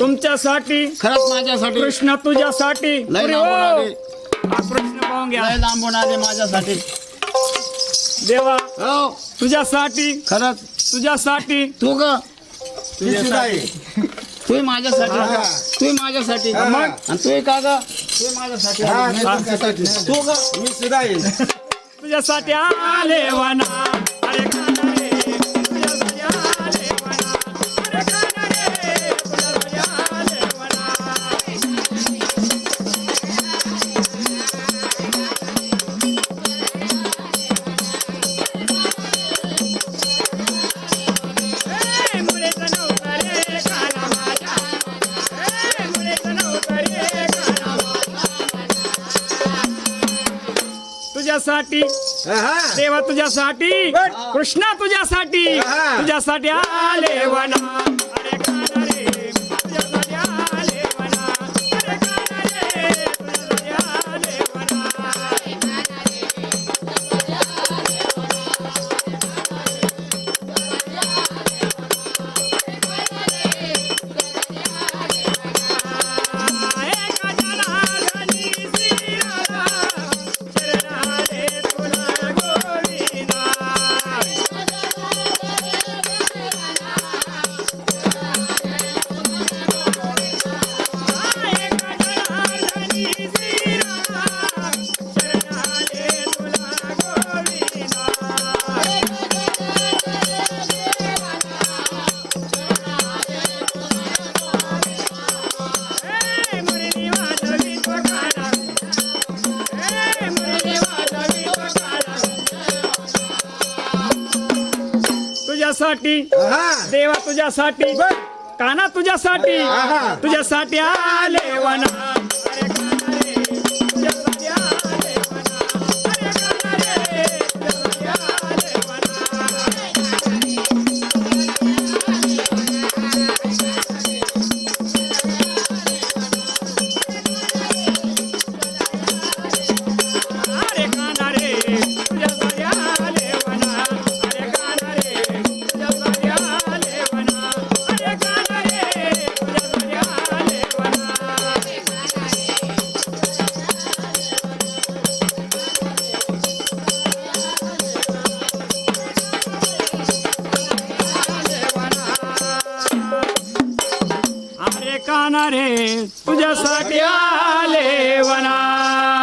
तुमच्यासाठी खरंच माझ्यासाठी. कृष्ण तुझ्यासाठी. लय आले. हो. कृष्ण पाहून घ्या. लांबून आले माझ्यासाठी. देवा हो. तुझ्यासाठी. खरंच. तुझ्यासाठी. तू ग. तू माझ्यासाठी. तू माझ्यासाठी. आणि तू का ग? तू माझ्यासाठी. तू ग. तुझ्यासाठी आले वना तुझ्यासाठी. देवा तुझ्यासाठी. कृष्णा तुझ्यासाठी. तुझ्यासाठी आले वना तुझ्यासाठी. देवा तुझ्यासाठी. काना तुझ्यासाठी. तुझ्यासाठी आले वना कानारे तुझ्यासाठी आले वना